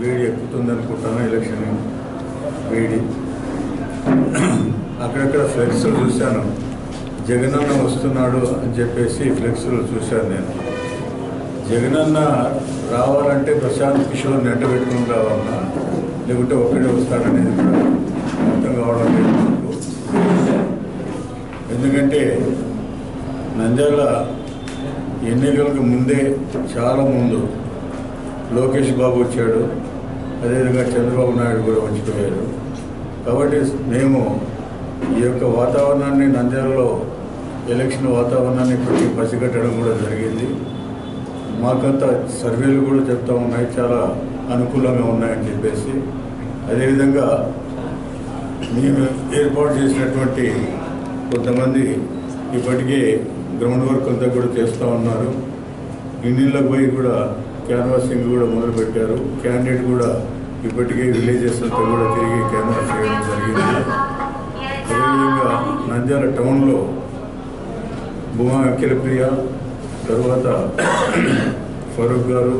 వేడి ఎక్కుతుంది అనుకుంటాను ఎలక్షన్ వేడి. అక్కడక్కడ ఫ్లెక్స్లు చూశాను. జగనన్న వస్తున్నాడు అని చెప్పేసి ఫ్లెక్స్లు చూశాను నేను. జగనన్న రావాలంటే ప్రశాంత్ కిషోర్ నెట్ట పెట్టుకుని రావాలన్నా లేకుంటే ఒక్కడే వస్తాడనేది కూడా అర్థం కావడం లేదు ఎందుకంటే నంద్యాల ఎన్నికలకు ముందే చాలా ముందు లోకేష్ బాబు వచ్చాడు. అదేవిధంగా చంద్రబాబు నాయుడు కూడా వచ్చిపోయారు కాబట్టి మేము ఈ యొక్క వాతావరణాన్ని నంద్యాలలో ఎలక్షన్ వాతావరణాన్ని ఇప్పటికీ పసిగట్టడం కూడా జరిగింది. మాకంతా సర్వేలు కూడా చెప్తా ఉన్నాయి. చాలా అనుకూలంగా ఉన్నాయని చెప్పేసి. అదేవిధంగా మేము ఏర్పాటు చేసినటువంటి కొంతమంది ఇప్పటికే గ్రౌండ్ వర్క్ అంతా కూడా చేస్తూ ఉన్నారు. ఇండియన్లకు పోయి కూడా క్యాన్వాసింగ్ కూడా మొదలుపెట్టారు. క్యాండిడేట్ కూడా ఇప్పటికే విలేజెస్ అంతా కూడా తిరిగి క్యాన్వాస్ చేయడం జరిగింది. అదేవిధంగా నంద్యాల టౌన్లో భూమా అఖిలప్రియ తరువాత ఫరూక్ గారు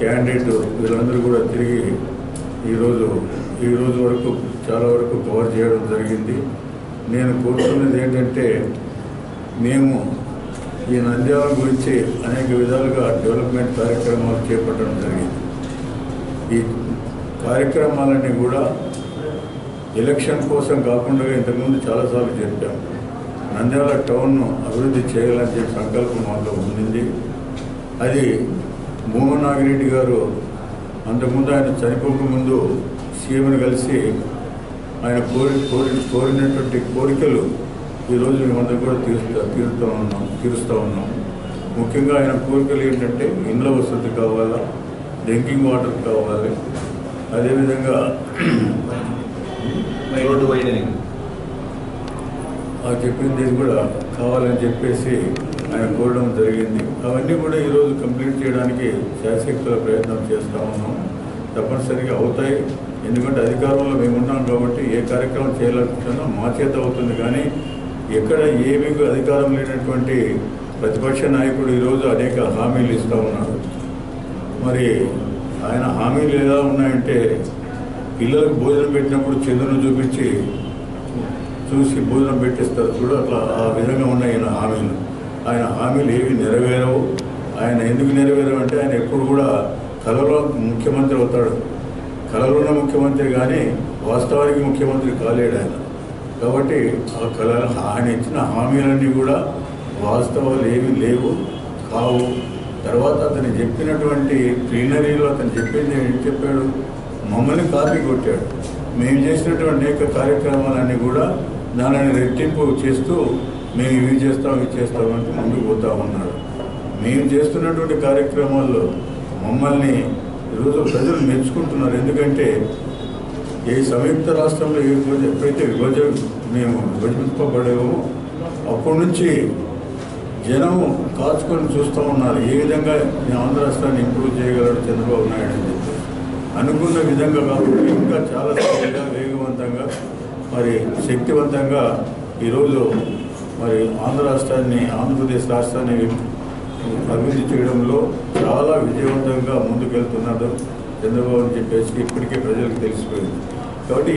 క్యాండిడేట్ వీళ్ళందరూ కూడా తిరిగి ఈరోజు ఈ రోజు వరకు చాలా వరకు కవర్ చేయడం జరిగింది. నేను కోరుతున్నది ఏంటంటే మేము ఈ నంద్యాల గురించి అనేక విధాలుగా డెవలప్మెంట్ కార్యక్రమాలు చేపట్టడం జరిగింది. ఈ కార్యక్రమాలన్నీ కూడా ఎలక్షన్ కోసం కాకుండా ఇంతకుముందు చాలాసార్లు చెప్పాం నంద్యాల టౌన్ను అభివృద్ధి చేయాలని చెప్పి సంకల్పం మాలో ఉండింది. అది మోహన్ నాగిరెడ్డి గారు అంతకుముందు ఆయన చనిపోకముందు సీఎంను కలిసి ఆయన కోరి కోరి కోరినటువంటి కోరికలు ఈరోజు మేమందరం కూడా తీరుస్తా తీరుస్తూ ఉన్నాం తీరుస్తూ ఉన్నాం. ముఖ్యంగా ఆయన కోరికలు ఏంటంటే ఇండ్ల వసతి కావాలా డ్రింకింగ్ వాటర్ కావాలి. అదేవిధంగా రోడ్డు వైడనింగ్. ఆ చెప్పింది కూడా కావాలని చెప్పేసి ఆయన కోరడం జరిగింది. అవన్నీ కూడా ఈరోజు కంప్లీట్ చేయడానికి శాశక్తుల ప్రయత్నం చేస్తూ ఉన్నాం. తప్పనిసరిగా అవుతాయి. ఎందుకంటే అధికారంలో మేము ఉన్నాం కాబట్టి ఏ కార్యక్రమం చేయాలనుకుంటున్నా మా చేత అవుతుంది. కానీ ఎక్కడ ఏమీ అధికారం లేనటువంటి ప్రతిపక్ష నాయకుడు ఈరోజు అనేక హామీలు ఇస్తూ ఉన్నారు మరి ఆయన హామీలు ఎలా ఉన్నాయంటే పిల్లలకు భోజనం పెట్టినప్పుడు చంద్రుని చూపించి చూసి భోజనం పెట్టిస్తారు చూడు అట్లా ఆ విధంగా ఉన్నాయి ఆయన హామీలు. ఆయన హామీలు ఏవి నెరవేరవు? ఆయన ఎందుకు నెరవేరవంటే ఆయన ఎప్పుడు కూడా కలలో ముఖ్యమంత్రి అవుతాడు. కలలోనే ముఖ్యమంత్రి కానీ వాస్తవానికి ముఖ్యమంత్రి కాలేడు ఆయన. కాబట్టి ఆ కళ ఆయన ఇచ్చిన హామీలన్నీ కూడా వాస్తవాలు ఏమీ లేవు. కావు. తర్వాత అతను చెప్పినటువంటి ప్లీనరీలో అతను చెప్పింది ఏం చెప్పాడు? మమ్మల్ని కాపీ కొట్టాడు. మేము చేసినటువంటి అనేక కార్యక్రమాలన్నీ కూడా దానిని రెట్టింపు చేస్తూ మేము ఇవి చేస్తాం ఇవి చేస్తాం అంటే ముందుకు పోతా ఉన్నాడు మేము చేస్తున్నటువంటి కార్యక్రమాల్లో మమ్మల్ని ఈరోజు ప్రజలు మెచ్చుకుంటున్నారు. ఎందుకంటే ఏ సంయుక్త రాష్ట్రంలో ఏ విభజన ఎప్పుడైతే విభజన మేము విభజింపబడేమో అప్పటి నుంచి జనం కాచుకొని చూస్తూ ఉన్నారు ఏ విధంగా ఈ ఆంధ్ర రాష్ట్రాన్ని ఇంప్రూవ్ చేయగలడు చంద్రబాబు నాయుడు అని చెప్పి అనుకున్న విధంగా కాకుండా ఇంకా చాలా సరిగ్గా వేగవంతంగా మరి శక్తివంతంగా ఈరోజు మరి ఆంధ్ర రాష్ట్రాన్ని ఆంధ్రప్రదేశ్ రాష్ట్రాన్ని అభివృద్ధి చేయడంలో చాలా విజయవంతంగా ముందుకెళ్తున్నారు. చంద్రబాబు అని చెప్పేసి ఇప్పటికే ప్రజలకు తెలిసిపోయింది. కాబట్టి